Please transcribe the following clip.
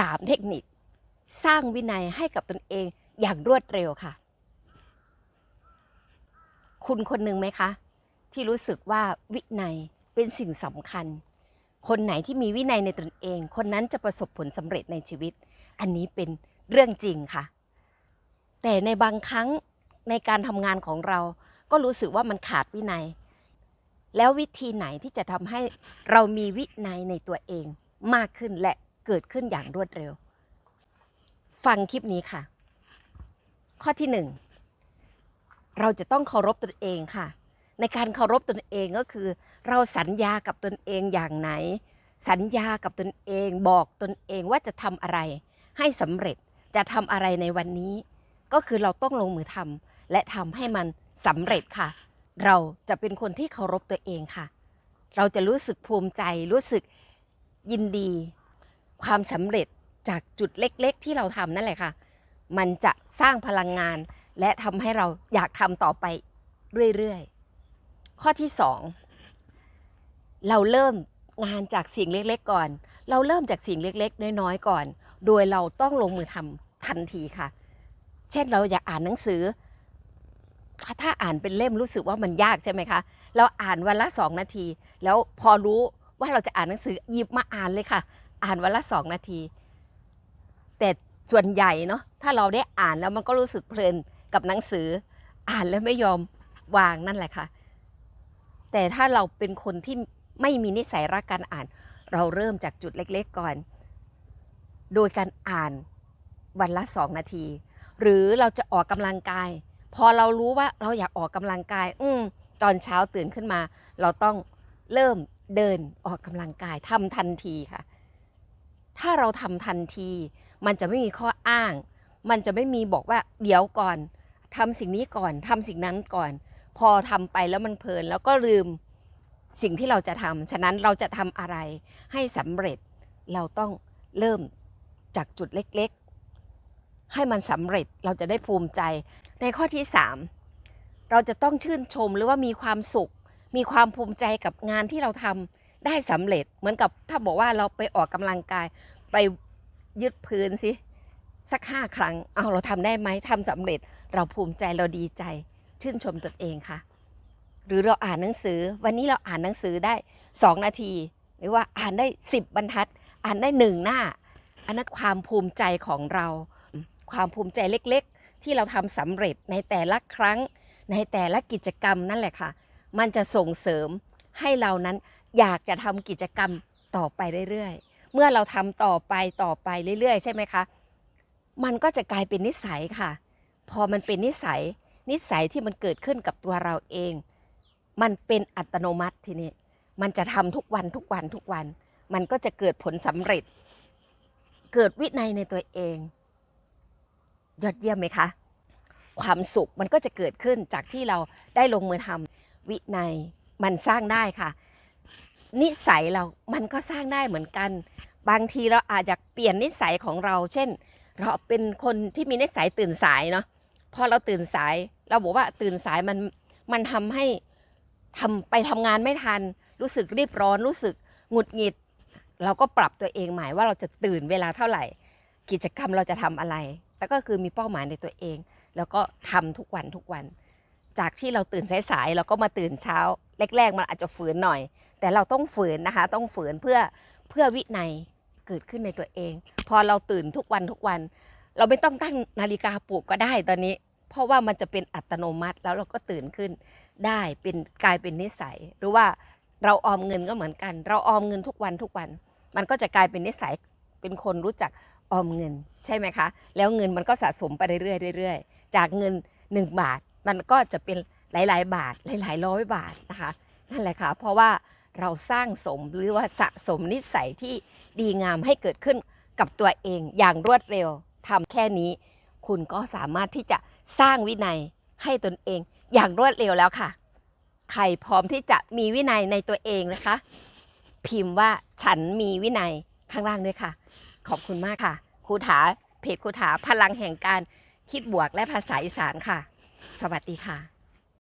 3 เทคนิค สร้างวินัยให้กับตนเองอย่างรวดเร็วค่ะ คุณคนหนึ่งไหมคะ ที่รู้สึกว่าวินัยเป็นสิ่งสำคัญ คนไหนที่มีวินัยในตนเอง คนนั้นจะประสบผลสำเร็จในชีวิต อันนี้เป็นเรื่องจริงค่ะ แต่ในบางครั้งในการทำงานของเราก็รู้สึกว่ามันขาดวินัย แล้ววิธีไหนที่จะทำให้เรามีวินัยในตัวเองมากขึ้นและ เกิดขึ้นอย่างรวดเร็ว ฟังคลิปนี้ค่ะ ข้อที่หนึ่งเราจะต้องเคารพตนเองค่ะ ในการเคารพตนเองก็คือ เราสัญญากับตนเองอย่างไหน สัญญากับตนเองบอกตนเองว่าจะทำอะไร ให้สำเร็จจะทำอะไรในวันนี้ ก็คือเราต้องลงมือทำและทำให้มันสำเร็จค่ะ เราจะเป็นคนที่เคารพตัวเองค่ะ เราจะรู้สึกภูมิใจรู้สึกยินดี ความสำเร็จจากจุดเล็กๆ ที่เราทำนั่นแหละค่ะ มันจะสร้างพลังงานและทำให้เราอยากทำต่อไปเรื่อยๆ ข้อที่สองเราเริ่มงานจากสิ่งเล็กๆ ก่อน เราเริ่มจากสิ่งเล็กๆ น้อยๆ ก่อน โดยเราต้องลงมือทำทันทีค่ะ เช่นเราอยากอ่านหนังสือ ถ้าอ่านเป็นเล่มรู้สึกว่ามันยากใช่ไหมคะ เราอ่านวันละสองนาที แล้วพอรู้ว่าเราจะอ่านหนังสือหยิบมาอ่านเลยค่ะ อ่านวันละสองนาที แต่ส่วนใหญ่เนาะถ้าเราได้อ่านแล้วมันก็รู้สึกเพลินกับหนังสือ อ่านแล้วไม่ยอมวางนั่นแหละค่ะ แต่ถ้าเราเป็นคนที่ไม่มีนิสัยรักการอ่าน เราเริ่มจากจุดเล็กๆก่อน โดยการอ่านวันละสองนาที หรือเราจะออกกำลังกาย พอเรารู้ว่าเราอยากออกกำลังกาย อืมตอนเช้าตื่นขึ้นมา เราต้องเริ่มเดินออกกำลังกายทำทันทีค่ะ ถ้าเราทำทันที มันจะไม่มีข้ออ้าง มันจะไม่มีบอกว่าเดี๋ยวก่อนทำสิ่งนี้ก่อนทำสิ่งนั้นก่อน พอทำไปแล้วมันเพลิน แล้วก็ลืมสิ่งที่เราจะทำฉะนั้นเราจะทำอะไรให้สำเร็จเราต้องเริ่มจากจุดเล็กๆ ให้มันสำเร็จเราจะได้ภูมิใจ ในข้อที่ 3 เราจะต้องชื่นชมหรือว่ามีความสุข มีความภูมิใจกับงานที่เราทำ ได้สำเร็จเหมือนกับถ้าบอกว่าเราไปออกกำลังกายไปยึดพื้นสิสักห้าครั้ง เอาเราทำได้ไหมทำสำเร็จ เราภูมิใจเราดีใจ ชื่นชมตนเองค่ะ หรือเราอ่านหนังสือ วันนี้เราอ่านหนังสือได้2นาที หรือว่าอ่านได้10บรรทัด อ่านได้หนึ่งหน้า อันนั้นความภูมิใจของเรา ความภูมิใจเล็กๆ ที่เราทำสำเร็จในแต่ละครั้ง ในแต่ละกิจกรรมนั่นแหละค่ะ มันจะส่งเสริมให้เรานั้น อยากจะทำกิจกรรมต่อไปเรื่อยๆ เมื่อเราทำต่อไปต่อไปเรื่อยๆ ใช่ไหมคะ มันก็จะกลายเป็นนิสัยค่ะ พอมันเป็นนิสัย นิสัยที่มันเกิดขึ้นกับตัวเราเอง มันเป็นอัตโนมัติทีนี้ มันจะทำทุกวันทุกวันทุกวัน มันก็จะเกิดผลสำเร็จ เกิดวินัยในตัวเอง ยอดเยี่ยมไหมคะ ความสุขมันก็จะเกิดขึ้นจากที่เราได้ลงมือทำวินัยมันสร้างได้ค่ะ นิสัยเรา มันก็สร้างได้เหมือนกัน บางทีเราอาจจะเปลี่ยนนิสัยของเรา เช่น เราเป็นคนที่มีนิสัยตื่นสายเนาะ พอเราตื่นสาย เราบอกว่าตื่นสายมันมันทำให้ทำไปทำงานไม่ทัน รู้สึกรีบร้อน รู้สึกหงุดหงิด เราก็ปรับตัวเองใหม่ว่าเราจะตื่นเวลาเท่าไหร่ กิจกรรมเราจะทำอะไร แล้วก็คือมีเป้าหมายในตัวเอง แล้วก็ทำทุกวันทุกวัน จากที่เราตื่นสายๆเราก็มาตื่นเช้า แรกๆมันอาจจะฝืนหน่อย แต่เราต้องฝืนนะคะ ต้องฝืนเพื่อเพื่อวินัยเกิดขึ้นในตัวเอง พอเราตื่นทุกวันทุกวัน เราไม่ต้องตั้งนาฬิกาปลุกก็ได้ตอนนี้ เพราะว่ามันจะเป็นอัตโนมัติแล้วเราก็ตื่นขึ้นได้เป็นกลายเป็นนิสัย หรือว่าเราออมเงินก็เหมือนกัน เราออมเงินทุกวันทุกวัน มันก็จะกลายเป็นนิสัยเป็นคนรู้จักออมเงินใช่ไหมคะ แล้วเงินมันก็สะสมไปเรื่อยๆเรื่อยๆจากเงิน 1 บาท มันก็จะเป็นหลาย ๆ บาทหลายๆร้อยบาทนะคะนั่นแหละค่ะเพราะว่า เราสร้างสมหรือว่าสะสมนิสัยที่ดีงามให้เกิดขึ้นกับตัวเองอย่างรวดเร็วทำแค่นี้ คุณก็สามารถที่จะสร้างวินัยให้ตนเองอย่างรวดเร็วแล้วค่ะ ใครพร้อมที่จะมีวินัยในตัวเองนะคะ พิมพ์ว่าฉันมีวินัยข้างล่างด้วยค่ะ ขอบคุณมากค่ะครูถาเพจครูถาพลังแห่งการคิดบวกและภาษาอีสานค่ะ สวัสดีค่ะ